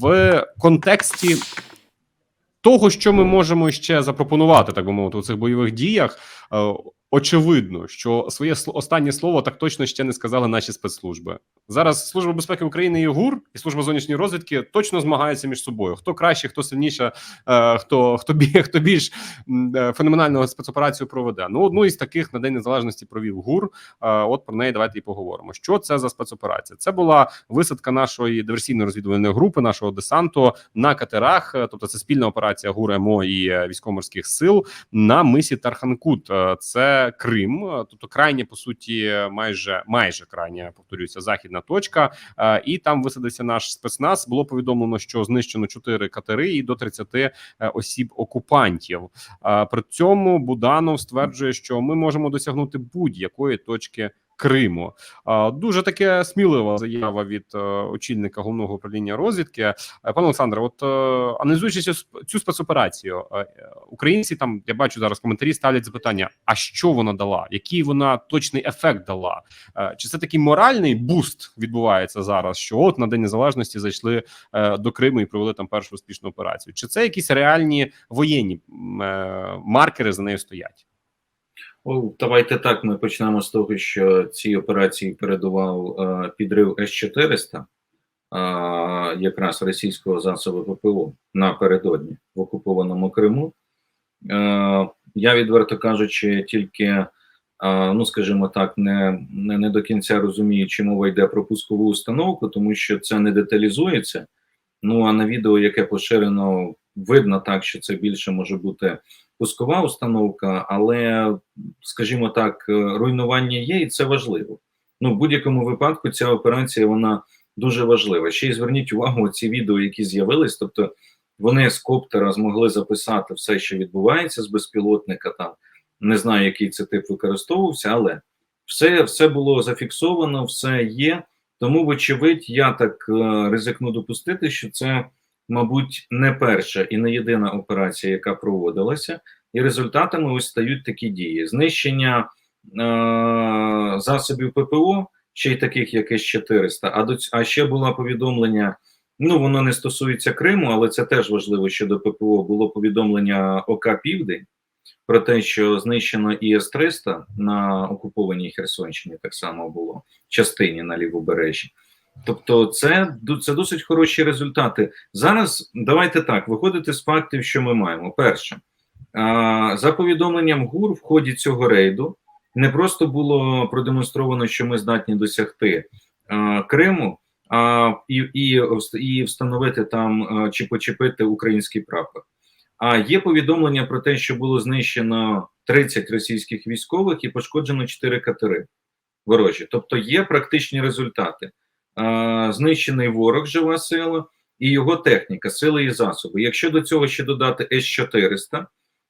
в контексті того, що ми можемо ще запропонувати, так би мовити, у цих бойових діях. Очевидно, що своє останнє слово так точно ще не сказали наші спецслужби. Зараз служба безпеки України і ГУР і служба зовнішньої розвідки точно змагаються між собою. Хто краще, хто сильніше, е, хто хто хто більш е, спецоперацію проведе. Ну одну із таких на день незалежності провів ГУР. Е, от про неї давайте і поговоримо. Що це за спецоперація? Це була висадка нашої диверсійно-розвідувальної групи, нашого десанту на катерах. Тобто, це спільна операція ГУР МО і військово-морських сил на мисі Тарханкут. Е, Крим, е, тобто крайня по суті, майже майже крайня повторюся, західна точка. Е, І там висадився наш спецназ. Було повідомлено, що знищено 4 катери і до 30 е, осіб окупантів. При цьому Буданов стверджує, що ми можемо досягнути будь-якої точки. Криму дуже таке смілива заява від е, очільника головного управління розвідки. Е, Пане Олександре, от е, аналізуючи цю, спецоперацію, українці там я бачу зараз коментарі ставлять запитання: а що вона дала? Який вона точний ефект дала? Чи це такий моральний буст відбувається зараз? Що от на день незалежності зайшли до Криму і провели там першу успішну операцію? Чи це якісь реальні воєнні маркери за нею стоять? О, давайте так. Ми почнемо з того, що цій операції передував е, підрив С-400, е, якраз російського засобу ППО напередодні в окупованому Криму. Е, я відверто кажучи, тільки, ну скажімо так, не, не, не до кінця розумію, чи мова йде про пускову установку, тому що це не деталізується. Ну а на відео, яке поширено, видно так, що це більше може бути пускова установка, але, скажімо так, е, руйнування є, і це важливо. Ну, в будь-якому випадку ця операція вона дуже важлива. Ще й зверніть увагу, ці відео, які з'явились, тобто вони з коптера змогли записати все, що відбувається з безпілотника. Там не знаю, який це тип використовувався, але все, все було зафіксовано, все є. Тому, вочевидь, я так е, ризикну допустити, що це, мабуть, не перша і не єдина операція, яка проводилася, і результатами ось стають такі дії: знищення е, засобів ППО, ще й таких, як С-400, а, до, а ще було повідомлення. Ну, воно не стосується Криму, але це теж важливо щодо ППО. Було повідомлення ОК Південь про те, що знищено ІС-300 на окупованій Херсонщині, так само було частині на лівобережжі. Тобто, це, це досить хороші результати. Зараз давайте так виходити з фактів, що ми маємо. Перше, за повідомленням ГУР, в ході цього рейду не просто було продемонстровано, що ми здатні досягти Криму, а і, і, і встановити там чи почепити український прапор. А є повідомлення про те, що було знищено 30 російських військових і пошкоджено 4 катери ворожі. Тобто є практичні результати. Знищений ворог, жива сила, і його техніка, сили і засоби. Якщо до цього ще додати С-400,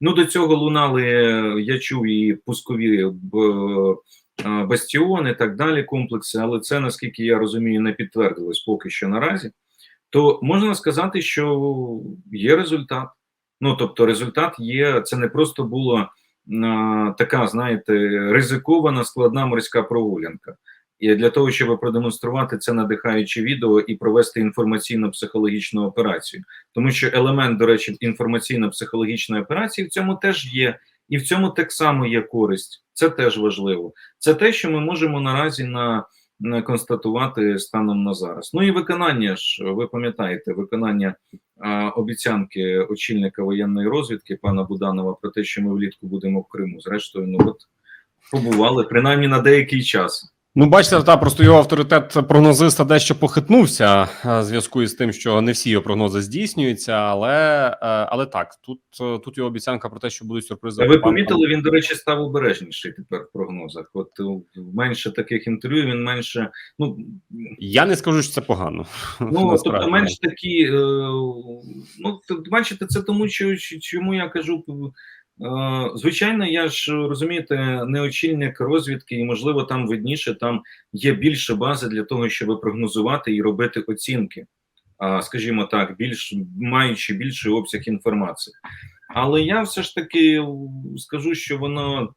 ну до цього лунали, е, я чув і пускові е, бастіони, і так далі, комплекси, але це, наскільки я розумію, не підтвердилось поки що наразі. То можна сказати, що є результат. Ну тобто, результат є. Це не просто була така, знаєте, ризикована складна морська прогулянка. І для того, щоб продемонструвати це надихаюче відео і провести інформаційно-психологічну операцію, тому що елемент, до речі, інформаційно-психологічної операції в цьому теж є, і в цьому так само є користь. Це теж важливо. Це те, що ми можемо наразі на, констатувати станом на зараз. Ну і виконання ж, ви пам'ятаєте, виконання а, обіцянки очільника воєнної розвідки пана Буданова про те, що ми влітку будемо в Криму. Зрештою, ну от побували принаймні на деякий час. Ну, бачите, та просто його авторитет прогнозиста дещо похитнувся е, в зв'язку із тим, що не всі його прогнози здійснюються, але е, але так, тут е, тут його обіцянка про те, що будуть сюрпризи. А ви помітили, він, до речі, став обережніший тепер в прогнозах. От менше таких інтерв'ю, він менше. Ну Я не скажу, що це погано. Ну, тобто менш такі, ну, т- бачите, це тому, що- чому я кажу. Е, звичайно, я ж розумієте, не очільник розвідки, і можливо там видніше, там є більше бази для того, щоб прогнозувати і робити оцінки, скажімо так, більш маючи більший обсяг інформації. Але я все ж таки скажу, що воно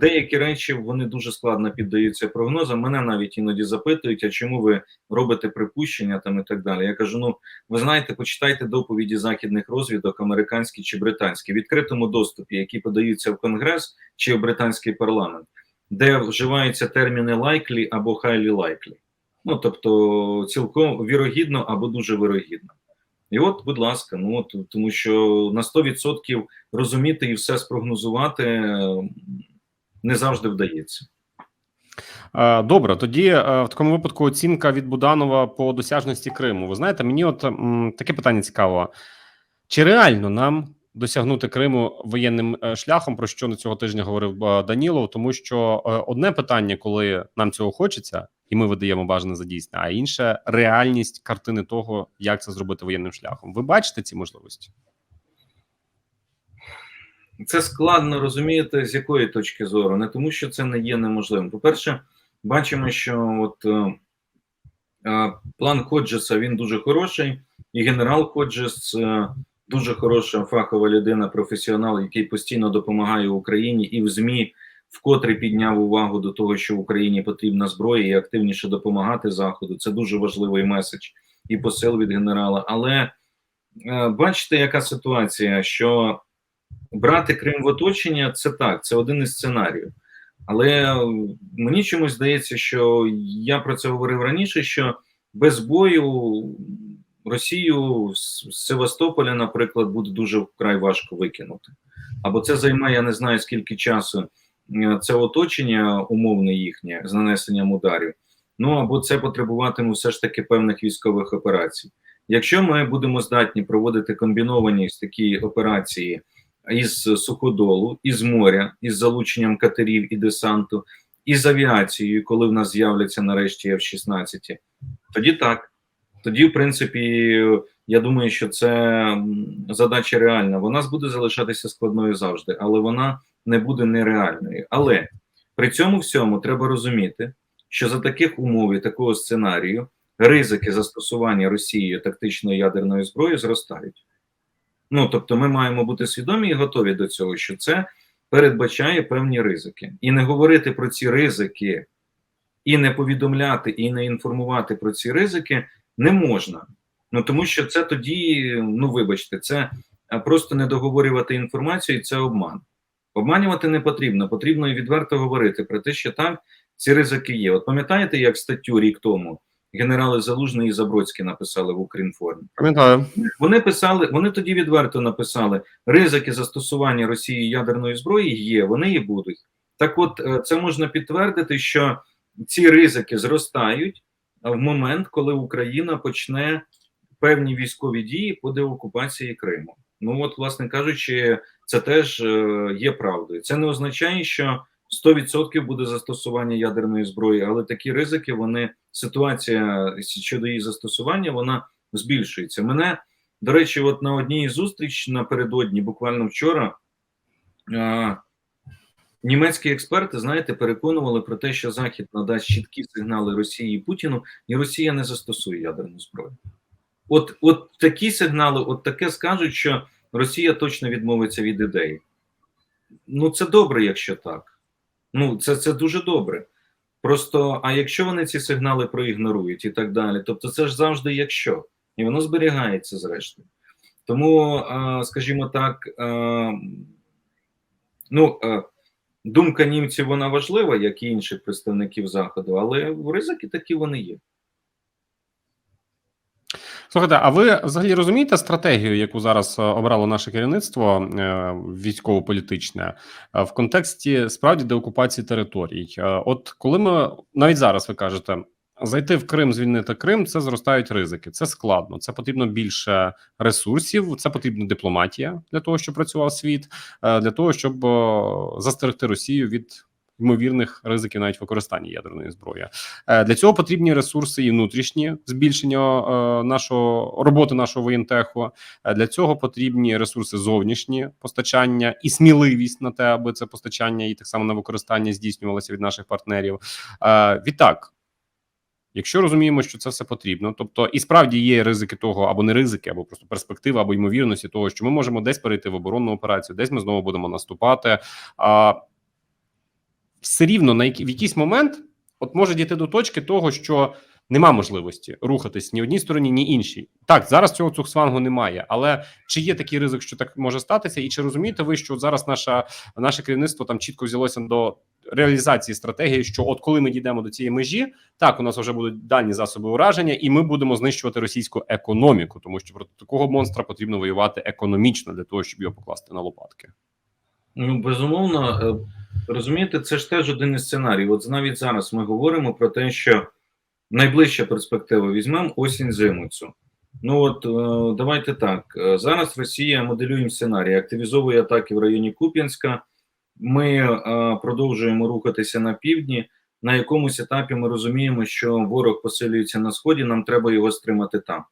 Деякі речі вони дуже складно піддаються прогнозам. Мене навіть іноді запитують, а чому ви робите припущення там і так далі. Я кажу: ну ви знаєте, почитайте доповіді західних розвідок, американські чи британські, в відкритому доступі, які подаються в Конгрес чи в британський парламент, де вживаються терміни likely або highly likely. Ну тобто, цілком вірогідно або дуже вирогідно. І от, будь ласка, ну от, тому що на 100% розуміти і все спрогнозувати не завжди вдається. Е, Добре, тоді е, в такому випадку оцінка від Буданова по досяжності Криму. Ви знаєте, мені от таке питання цікаво: чи реально нам досягнути Криму воєнним е, шляхом, про що на цього тижня говорив е, Данілов? Тому що е, одне питання, коли нам цього хочеться, і ми видаємо бажане за дійсне, а інше реальність картини того, як це зробити воєнним шляхом. Ви бачите ці можливості? Це складно розумієте, з якої точки зору, не тому, що це не є неможливим. По-перше, бачимо, що от е, план Ходжеса він дуже хороший, і генерал Ходжес е, дуже хороша фахова людина, професіонал, який постійно допомагає Україні і в ЗМІ вкотре підняв увагу до того, що Україні потрібна зброя і активніше допомагати Заходу. Це дуже важливий меседж і посил від генерала. Але е, бачите, яка ситуація, що брати Крим в оточення це так, це один із сценаріїв. Але мені чомусь здається, що я про це говорив раніше: що без бою Росію з Севастополя, наприклад, буде дуже вкрай важко викинути. Або це займе, я не знаю скільки часу е, це оточення умовне їхнє з нанесенням ударів. Ну або це потребуватиме все ж таки певних військових операцій. Якщо ми будемо здатні проводити комбіновані такі операції із суходолу, із моря, із залученням катерів і десанту, із авіацією, коли в нас з'являться нарешті F-16, тоді так. Тоді, в принципі, я думаю, що це задача реальна. Вона буде залишатися складною завжди, але вона не буде нереальною. Але при цьому всьому треба розуміти, що за таких умов і такого сценарію ризики застосування Росією тактичної ядерної зброї зростають. Ну тобто, ми маємо бути свідомі і готові до цього, що це передбачає певні ризики, і не говорити про ці ризики, і не повідомляти, і не інформувати про ці ризики не можна. Ну тому що це тоді, ну вибачте, це просто не договорювати інформацію, і це обман. Обманювати не потрібно, потрібно і відверто говорити про те, що так, ці ризики є. От пам'ятаєте, як статтю рік тому генерали Залужний і Забродський написали в Укрінформі? Пам'ятаю. Вони писали, вони тоді відверто написали: ризики застосування Росії ядерної зброї є, вони і будуть. Так, от е, це можна підтвердити, що ці ризики зростають в момент, коли Україна почне певні військові дії по деокупації Криму. Ну от, власне кажучи, це теж е, є правдою. Це не означає, що 100% буде застосування ядерної зброї, але такі ризики, вони ситуація щодо її застосування, вона збільшується. Мене до речі, от на одній зустріч напередодні, буквально вчора, е, німецькі експерти, знаєте, переконували про те, що Захід надасть чіткі сигнали Росії і Путіну, і Росія не застосує ядерну зброю. От, от такі сигнали, от таке скажуть, що Росія точно відмовиться від ідеї. Ну, це добре, якщо так. Ну, це, це дуже добре. Просто, а якщо вони ці сигнали проігнорують і так далі, тобто це ж завжди якщо, і воно зберігається зрештою. Тому, скажімо так, ну, думка німців вона важлива, як і інших представників Заходу, але ризики такі вони є. Слухайте, а ви взагалі розумієте стратегію, яку зараз е, обрало наше керівництво е, військово-політичне е, в контексті справді деокупації територій? От коли ми навіть зараз ви кажете, зайти в Крим, звільнити Крим, це зростають ризики. Це складно. Це потрібно більше ресурсів. Це потрібна дипломатія для того, щоб працював світ, е, для того, щоб е, застерегти Росію від. Ймовірних ризиків навіть використання ядерної зброї Е, для цього потрібні ресурси і внутрішні збільшення нашого роботи нашого воєнтеху. Для цього потрібні ресурси зовнішні постачання і сміливість на те, аби це постачання і так само на використання здійснювалося від наших партнерів. Відтак, якщо розуміємо, що це все потрібно, тобто і справді є ризики того, або не ризики, або просто перспектива, або ймовірності того, що ми можемо десь перейти в оборонну операцію, десь ми знову будемо наступати. А все рівно на які, в якийсь момент от може дійти до точки того, що нема можливості рухатись ні одній стороні, ні іншій. Так, зараз цього цуксвангу немає, але чи є такий ризик, що так може статися, і чи розумієте ви, що зараз наша наше керівництво там чітко взялося до реалізації стратегії, що от коли ми дійдемо до цієї межі, так у нас вже будуть дальні засоби ураження, і ми будемо знищувати російську економіку, тому що проти такого монстра потрібно воювати економічно для того, щоб його покласти на лопатки. Ну, безумовно, е, розумієте, це ж теж один із сценаріїв. От навіть зараз ми говоримо про те, що найближча перспектива візьмемо осінь зиму цю. Ну от е, давайте так. Е, Зараз Росія моделює сценарій, активізовує атаки в районі Куп'янська. Ми е, продовжуємо рухатися на півдні. На якомусь етапі ми розуміємо, що ворог посилюється на сході, нам треба його стримати там.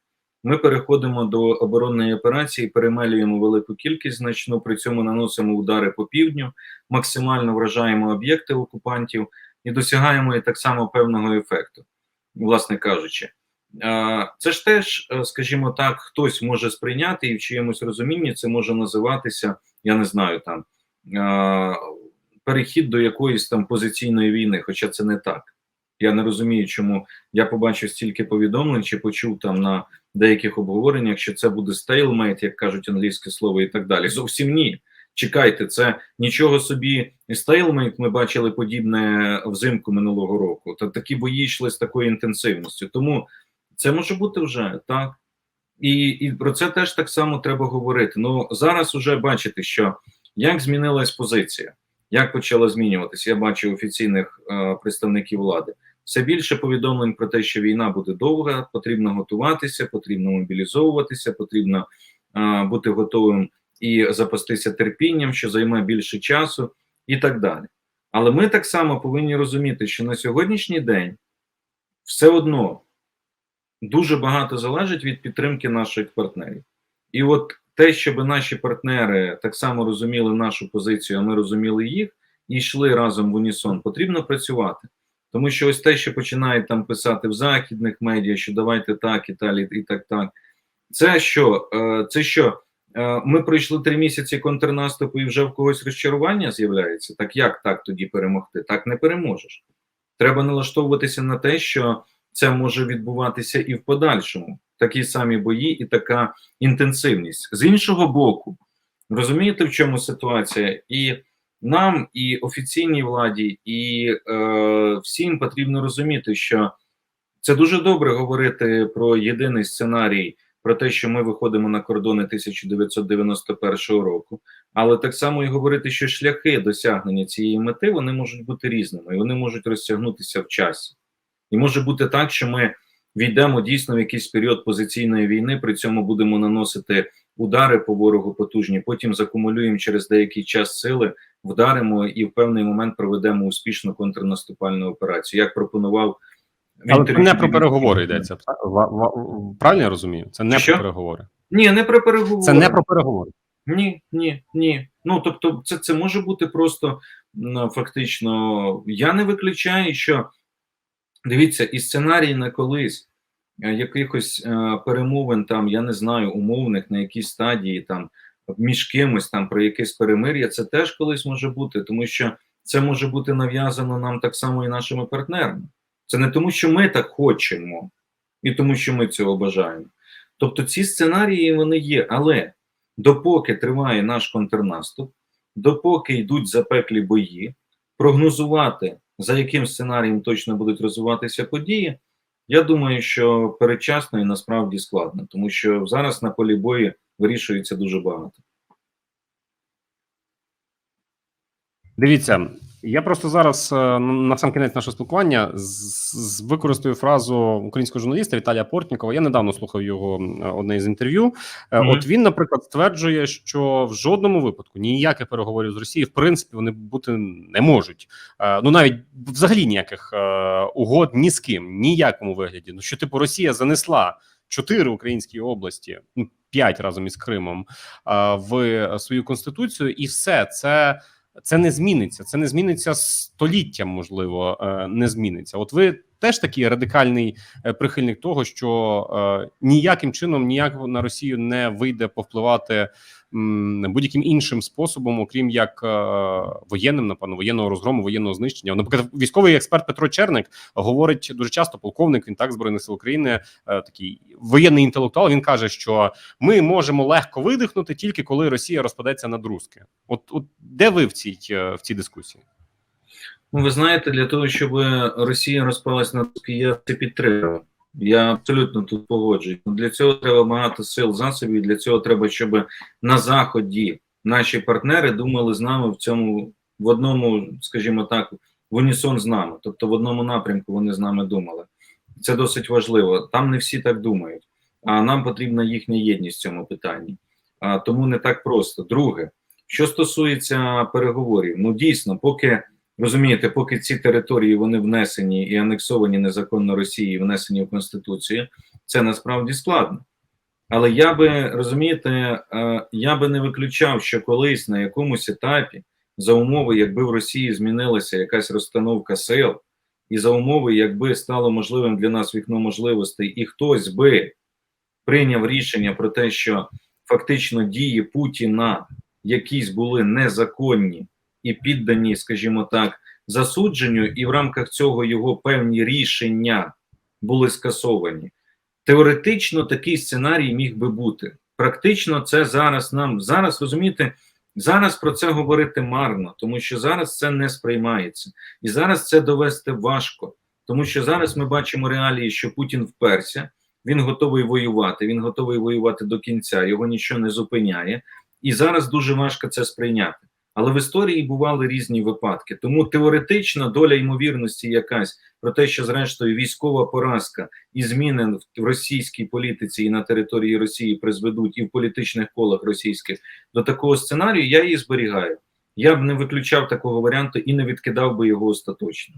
Ми переходимо до оборонної операції, перемелюємо велику кількість значну, при цьому наносимо удари по півдню, максимально вражаємо об'єкти окупантів і досягаємо і так само певного ефекту, власне кажучи. Це ж теж, е, скажімо так, хтось може сприйняти і в чиємусь розумінні це може називатися, я не знаю, там перехід до якоїсь там позиційної війни, хоча це не так. Я не розумію, чому я побачив стільки повідомлень чи почув там на деяких обговореннях, що це буде стейлмейт, як кажуть англійське слово, і так далі. Зовсім ні. Чекайте, це нічого собі стейлмейт. Ми бачили подібне взимку минулого року. Та такі бої йшли з такою інтенсивністю. Тому це може бути вже так. І, і про це теж так само треба говорити. Ну зараз уже бачите, що як змінилась позиція, як почала змінюватися. Я бачу офіційних е, представників влади. Все більше повідомлень про те, що війна буде довга, потрібно готуватися, потрібно мобілізовуватися, потрібно е, бути готовим і запастися терпінням, що займе більше часу, і так далі. Але ми так само повинні розуміти, що на сьогоднішній день все одно дуже багато залежить від підтримки наших партнерів. І от те, щоб наші партнери так само розуміли нашу позицію, а ми розуміли їх і йшли разом в унісон, потрібно працювати. Тому що ось те, що починають там писати в західних медіа, що давайте так і далі, і так так. Це що? Е, Це що? Е, Ми пройшли три місяці контрнаступу і вже в когось розчарування з'являється. Так як так тоді перемогти? Так не переможеш. Треба налаштовуватися на те, що це може відбуватися і в подальшому. Такі самі бої, і така інтенсивність. З іншого боку, розумієте, в чому ситуація? І нам, і офіційній владі, і е, всім потрібно розуміти, що це дуже добре говорити про єдиний сценарій, про те, що ми виходимо на кордони 1991 року, але так само і говорити, що шляхи досягнення цієї мети вони можуть бути різними, і вони можуть розтягнутися в часі. І може бути так, що ми війдемо дійсно в якийсь період позиційної війни, при цьому будемо наносити удари по ворогу потужні, потім закумулюємо через деякий час сили, вдаримо і в певний момент проведемо успішну контрнаступальну операцію. Як пропонував Але це не про переговори йдеться. Правильно я розумію? Це не Що? про переговори. Ні, не про переговори. Це не про переговори. Ні, ні, ні. Ну тобто, це, це може бути просто фактично. Я не виключаю, що дивіться, і сценарій на колись е, якихось е, перемовин, там я не знаю, умовних на якійсь стадії, там між кимось там про якесь перемир'я, це теж колись може бути, тому що це може бути нав'язано нам так само і нашими партнерами. Це не тому, що ми так хочемо, і тому, що ми цього бажаємо. Тобто ці сценарії вони є, але допоки триває наш контрнаступ, допоки йдуть запеклі бої, прогнозувати, за яким сценарієм точно будуть розвиватися події, я думаю, що передчасно і насправді складно, тому що зараз на полі бою вирішується дуже багато. Дивіться, я просто зараз е, на сам кінець нашого спілкування використаю фразу українського журналіста Віталія Портнікова. Я недавно слухав його одне з інтерв'ю. Е, Мгм. От він, наприклад, стверджує, що в жодному випадку ніяких переговорів з Росією, в принципі, вони бути не можуть. Е, Ну навіть взагалі ніяких угод ні з ким, ніякому вигляді. Ну що типу Росія занесла чотири українські області, ну п'ять разом із Кримом, в свою конституцію, і все це це не зміниться. Це не зміниться століттям, можливо, е, не зміниться. От ви теж такий радикальний е, прихильник того, що е, ніяким чином ніяк на Росію не вийде повпливати будь-яким іншим способом, окрім як е, воєнним, напевно, воєнного розгрому, воєнного знищення. Наприклад, військовий експерт Петро Черник говорить дуже часто, полковник він так збройних сил України, такий воєнний інтелектуал. Він каже, що ми можемо легко видихнути тільки коли Росія розпадеться на друзки. От, от де ви в цій в цій дискусії? Ну, ви знаєте, для того, щоб Росія розпалась на руски, я це підтримую. Я абсолютно тут погоджуюсь. Для цього треба багато сил засобів. Для цього треба, щоб на заході наші партнери думали з нами в цьому в одному, скажімо так, в унісон з нами. Тобто в одному напрямку вони з нами думали. Це досить важливо. Там не всі так думають, а нам потрібна їхня єдність в цьому питанні. А, тому не так просто. Друге, що стосується переговорів, ну дійсно, поки розумієте, поки ці території вони внесені і анексовані незаконно Росії, внесені в Конституцію, це насправді складно. Але я би розумієте, е, я би не виключав, що колись на якомусь етапі, за умови, якби в Росії змінилася якась розстановка сил, і за умови, якби стало можливим для нас вікно можливостей, і хтось би прийняв рішення про те, що фактично дії Путіна якісь були незаконні і піддані, скажімо так, засудженню, і в рамках цього його певні рішення були скасовані. Теоретично такий сценарій міг би бути. Практично це зараз нам зараз розумієте, зараз про це говорити марно, тому що зараз це не сприймається, і зараз це довести важко, тому що зараз ми бачимо реалії, що Путін вперся, він готовий воювати, він готовий воювати до кінця, його нічого не зупиняє, і зараз дуже важко це сприйняти. Але в історії бували різні випадки. Тому теоретична доля ймовірності якась про те, що зрештою військова поразка і зміни в російській політиці і на території Росії призведуть і в політичних колах російських до такого сценарію, я її зберігаю. Я б не виключав такого варіанту і не відкидав би його остаточно.